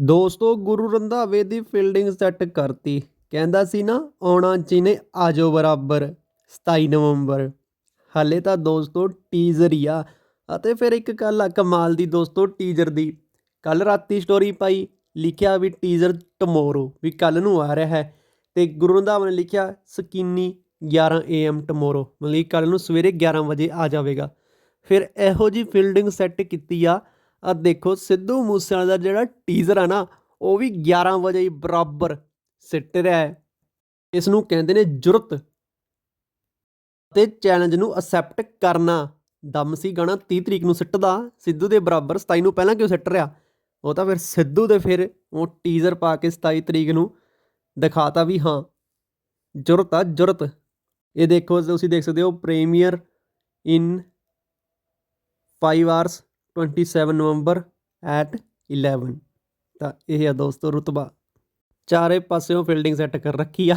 ਦੋਸਤੋ, ਗੁਰੂ ਰੰਧਾਵੇ ਦੀ fielding set ਕਰਤੀ। ਕਹਿੰਦਾ ਸੀ ਨਾ, ਆਉਣਾ ਜਿਹਨੇ ਆਜੋ ਬਰਾਬਰ 27 ਨਵੰਬਰ। ਹਾਲੇ ਤਾਂ ਦੋਸਤੋ ਟੀਜ਼ਰ ਹੀ ਆ। ਅਤੇ ਫਿਰ ਇੱਕ ਗੱਲ ਆ ਕਮਾਲ ਦੀ ਦੋਸਤੋ ਟੀਜ਼ਰ ਦੀ। ਕੱਲ ਰਾਤੀ ਸਟੋਰੀ ਪਾਈ, ਲਿਖਿਆ ਵੀ ਟੀਜ਼ਰ ਟਮੋਰੋ ਵੀ ਕੱਲ ਨੂੰ ਆ ਰਿਹਾ ਹੈ। ਤੇ ਗੁਰੂ ਰੰਧਾਵਾ ਨੇ ਲਿਖਿਆ, ਸਕੀਨੀ 11 AM ਟਮੋਰੋ ਮਤਲਬ ਕੱਲ ਨੂੰ ਸਵੇਰੇ 11 ਵਜੇ ਆ ਜਾਵੇਗਾ। ਫਿਰ ਇਹੋ ਜੀ ਫੀਲਡਿੰਗ ਸੈੱਟ ਕੀਤੀ ਆ ਆ ਦੇਖੋ ਸਿੱਧੂ ਮੂਸੇਵਾਲੇ ਦਾ ਜਿਹੜਾ ਟੀਜ਼ਰ ਆ ਨਾ, ਉਹ ਵੀ 11 ਵਜੇ ਹੀ ਬਰਾਬਰ ਸਿੱਟ ਰਿਹਾ ਹੈ। ਇਸ ਨੂੰ ਕਹਿੰਦੇ ਨੇ ਜੁਰਤ। ਤੇ ਚੈਲੰਜ ਨੂੰ ਅਸੈਪਟ ਕਰਨਾ। ਦਮ ਸੀ ਗਾਣਾ 30 ਤਰੀਕ ਨੂੰ ਸਿੱਟਦਾ। ਸਿੱਧੂ ਦੇ ਬਰਾਬਰ 27 ਨੂੰ ਪਹਿਲਾਂ ਕਿਉਂ ਸਿੱਟ ਰਿਹਾ? ਉਹ ਤਾਂ ਫਿਰ ਸਿੱਧੂ ਦੇ ਫਿਰ ਉਹ ਟੀਜ਼ਰ ਪਾ ਕੇ 27 ਤਰੀਕ ਨੂੰ ਦਿਖਾਤਾ ਵੀ ਹਾਂ, ਜੁਰਤ ਆ, ਜੁਰਤ। ਇਹ ਦੇਖੋ, ਤੁਸੀਂ ਦੇਖ ਸਕਦੇ ਹੋ premiere in 5 hours 27 November at 11 ਤਾਂ ਇਹ ਆ ਦੋਸਤੋ ਰੁਤਬਾ। ਚਾਰੇ ਪਾਸਿਓਂ ਫੀਲਡਿੰਗ ਸੈੱਟ ਕਰ ਰੱਖੀ ਆ।